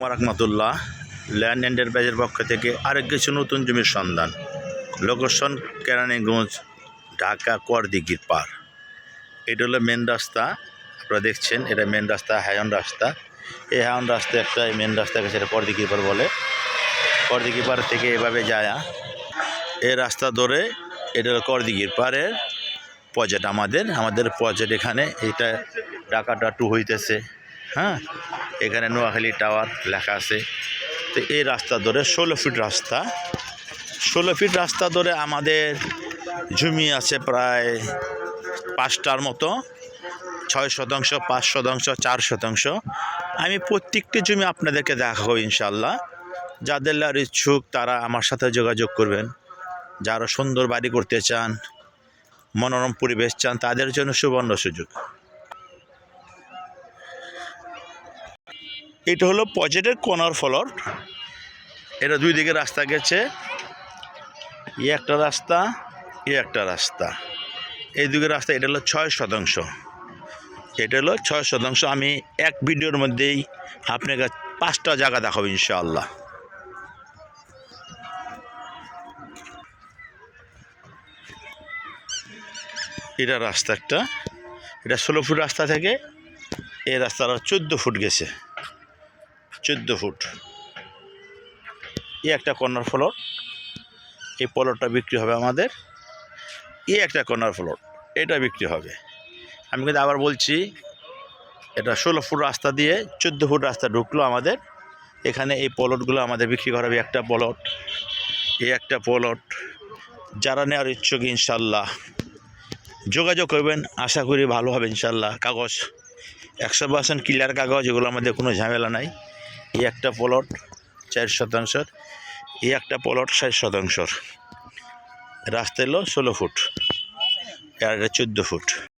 রহমতুল্লাহ, land এন্টারপ্রাইজের পক্ষ থেকে আরেক কিছু নতুন জমির সন্ধান। লোকেশন কেরানীগঞ্জ, ঢাকা করদিঘির পার। এটা হলো মেন রাস্তা। আপনারা দেখছেন, এটা মেন রাস্তা, হায়ন রাস্তা। এই হায়ন রাস্তা একটা মেন রাস্তা গেছে এটা করদিঘির পার বলে। করদিঘির পার থেকে এভাবে যায়। এই রাস্তা ধরে এটা হলো করদিঘির পাড়ের প্রজেক্ট আমাদের। আমাদের প্রজেক্ট এখানে এটা ঢাকাটা টু হইতেছে। হ্যাঁ এখানে নোয়াখালী টাওয়ার লেখা আছে। তো এই রাস্তা ধরে ষোলো ফিট রাস্তা। ষোলো ফিট রাস্তা ধরে আমাদের জমি আছে প্রায় পাঁচটার মতো। ছয় শতাংশ, পাঁচ শতাংশ, চার শতাংশ। আমি প্রত্যেকটি জমি আপনাদেরকে দেখাবো ইনশাল্লাহ যাদের আর ইচ্ছুক তারা আমার সাথে যোগাযোগ করবেন। যারা সুন্দর বাড়ি করতে চান, মনোরম পরিবেশ চান, তাদের জন্য সুবর্ণ সুযোগ। এটা হলো পজেটের কর্নার ফলর এটা দুই দিকে রাস্তা গেছে। ই একটা রাস্তা ই একটা রাস্তা। এই দিকে রাস্তা, এটা হলো ছয় শতাংশ। এটা হলো ছয় শতাংশ। আমি এক ভিডিওর মধ্যেই আপনাকে পাঁচটা জায়গা দেখাবো ইনশাআল্লাহ। এটা রাস্তা একটা। এটা ষোলো ফুট রাস্তা থেকে, এই রাস্তাটা চোদ্দ ফুট গেছে। চোদ্দ ফুট। এই একটা কর্নার ফ্লোর এই পলটটা বিক্রি হবে আমাদের। এই একটা কর্নার ফ্লোর এটা বিক্রি হবে। আমি কিন্তু আবার বলছি, এটা ষোলো ফুট রাস্তা দিয়ে চোদ্দ ফুট রাস্তা ঢুকলো আমাদের। এখানে এই পলটগুলো আমাদের বিক্রি করা হবে একটা পলট এই একটা পলট যারা নেওয়ার ইচ্ছুক, ইনশাল্লাহ যোগাযোগ করবেন। আশা করি ভালো হবে, ইনশাল্লাহ। কাগজ, একশো পার্সেন্ট ক্লিয়ার কাগজ এগুলো আমাদের কোনো ঝামেলা নাই। এই একটা প্লট চার শতাংশর, এই একটা প্লট ষাট শতাংশর। রাস্তা এলো ষোলো ফুট, আর চোদ্দ ফুট।